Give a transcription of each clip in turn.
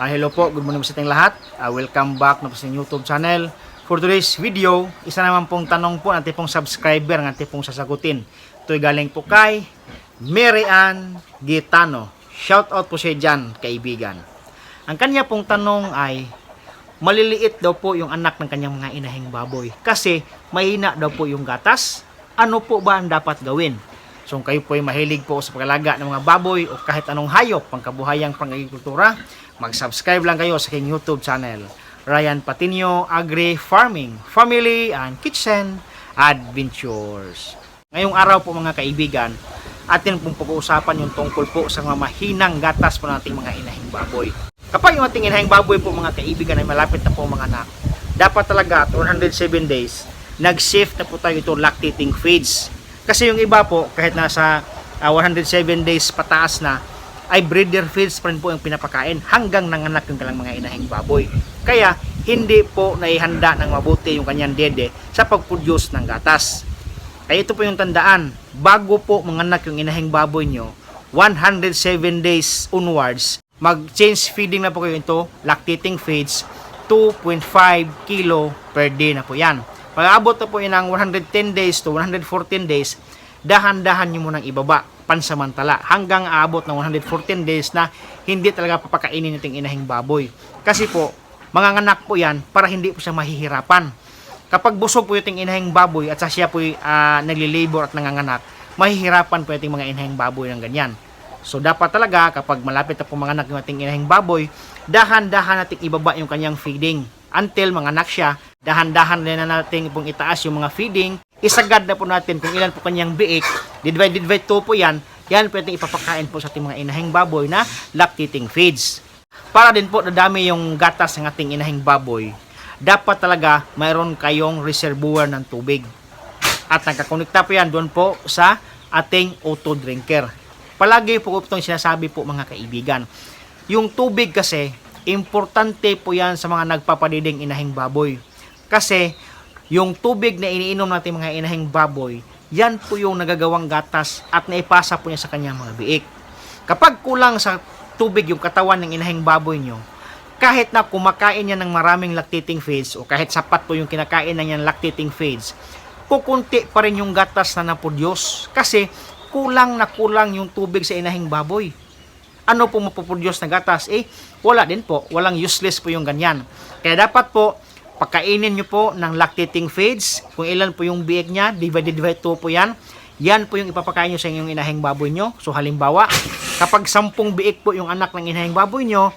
Ah, hello po, good morning po sa ating lahat. Ah, welcome back na po sa YouTube channel. For today's video, isa naman pong tanong po natin pong subscriber ng ating pong sasagutin. Ito'y galing po kay Mary Ann Gitano. Shout out po siya dyan, kaibigan. Ang kanya pong tanong ay, maliliit daw po yung anak ng kanyang mga inahing baboy. Kasi mahina daw po yung gatas. Ano po ba ang dapat gawin? So kung kayo po ay mahilig po sa pagalaga ng mga baboy o kahit anong hayop, pangkabuhayang pang-agrikultura, mag-subscribe lang kayo sa aking YouTube channel. Ryan Patinio Agri Farming, Family and Kitchen Adventures. Ngayong araw po mga kaibigan, atin pong pag-uusapan yung tungkol po sa mga mahinang gatas po nating mga inahing baboy. Kapag yung ating inahing baboy po mga kaibigan ay malapit na po mga anak, dapat talaga at 107 days, nag-shift na po tayo ito lactating feeds. Kasi yung iba po, kahit nasa ah, 107 days pataas na, ay breeder feeds pa rin po yung pinapakain hanggang nanganak yung kalang mga inahing baboy. Kaya, hindi po naihanda ng mabuti yung kanyang dede sa pag-produce ng gatas. Kaya ito po yung tandaan, bago po manganak yung inahing baboy nyo, 107 days onwards, mag-change feeding na po kayo ito, lactating feeds, 2.5 kilo per day na po yan. Pag abot na po yun ng 110 days to 114 days, dahan-dahan nyo munang ibaba pansamantala hanggang aabot ng 114 days na hindi talaga papakainin nating inahing baboy. Kasi po, mga nganak po yan para hindi po siya mahihirapan. Kapag busog po yung inahing baboy at sa siya po uh, naglilabor at nanganganak, mahihirapan po yung mga inahing baboy ng ganyan. So dapat talaga kapag malapit na po manganak yung ating inahing baboy, dahan-dahan natin ibaba yung kanyang feeding until manganak siya. Dahan-dahan na natin pong itaas yung mga feeding. Isagad na po natin kung ilan po kanyang biik. Divide divide 2 po yan. Yan pwedeng ipapakain po sa ating mga inahing baboy na lactating feeds. Para din po dadami yung gatas ng ating inahing baboy, dapat talaga mayroon kayong reservoir ng tubig. At nagkakonekta po yan doon po sa ating auto drinker. Palagi po itong sinasabi po mga kaibigan. Yung tubig kasi, importante po yan sa mga nagpapadiding inahing baboy. Kasi, yung tubig na iniinom natin mga inahing baboy, yan po yung nagagawang gatas at naipasa po niya sa kanyang mga biik. Kapag kulang sa tubig yung katawan ng inahing baboy nyo, kahit na kumakain niya ng maraming lactating feeds o kahit sapat po yung kinakain na niya ng lactating feeds, kukunti pa rin yung gatas na naproduce kasi kulang na kulang yung tubig sa inahing baboy. Ano po mapoproduce na gatas? Eh, wala din po. Walang useless po yung ganyan. Kaya dapat po, pakainin nyo po ng lactating feeds. Kung ilan po yung biik niya, divided by 2 po yan. Yan po yung ipapakain nyo sa inyong inahing baboy nyo. So halimbawa, kapag 10 biik po yung anak ng inahing baboy nyo,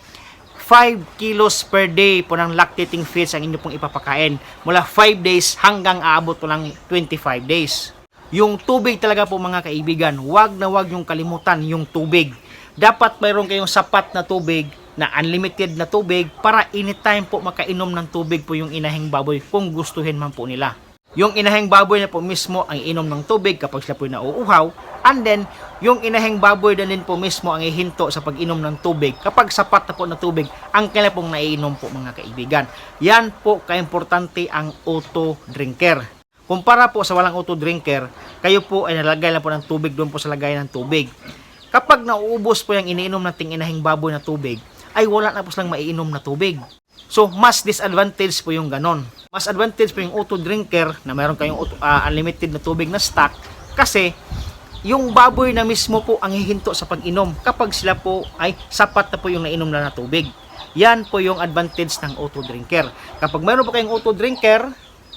5 kilos per day po ng lactating feeds ang inyo pong ipapakain. Mula 5 days hanggang aabot po ng 25 days. Yung tubig talaga po mga kaibigan, wag na wag yung kalimutan yung tubig. Dapat mayroon kayong sapat na tubig na unlimited na tubig para anytime po makainom ng tubig po yung inahing baboy kung gustuhin man po nila. Yung inahing baboy na po mismo ang inom ng tubig kapag sila po nauuhaw. And then, yung inahing baboy na din po mismo ang ihinto sa pag-inom ng tubig kapag sapat na po na tubig ang kailan pong naiinom po mga kaibigan. Yan po kaimportante ang auto drinker. Kumpara po sa walang auto drinker, kayo po ay nalagay lang po ng tubig doon po sa lagay ng tubig. Kapag nauubos po yung iniinom nating inahing baboy na tubig, ay wala na po silang maiinom na tubig. So, mas disadvantage po yung ganon. Mas advantage po yung auto drinker na meron kayong auto, ah, unlimited na tubig na stock kasi yung baboy na mismo po ang hihinto sa pag-inom kapag sila po ay sapat na po yung nainom na na tubig. Yan po yung advantage ng auto drinker. Kapag meron po kayong auto drinker,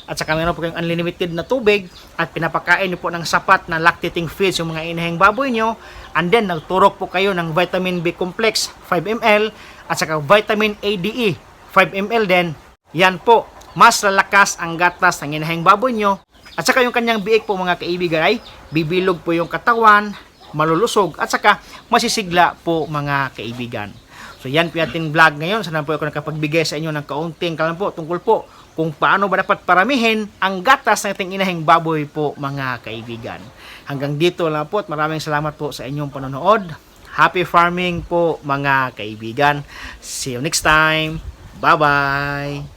at saka meron po kayong unlimited na tubig at pinapakain niyo po ng sapat na lactating feeds yung mga inahing baboy nyo and then nagturok po kayo ng vitamin B complex 5 ml at saka vitamin ADE 5 ml din. Yan po mas lalakas ang gatas ng inahing baboy nyo at saka yung kanyang biik po mga kaibigan ay bibilog po yung katawan malulusog at saka masisigla po mga kaibigan So yan po ating vlog ngayon. Sana po ako nakapagbigay sa inyo ng kaunting kalam po tungkol po kung paano ba dapat paramihin ang gatas ng ating inahing baboy po mga kaibigan. Hanggang dito lang po at maraming salamat po sa inyong panonood. Happy farming po mga kaibigan. See you next time. Bye-bye.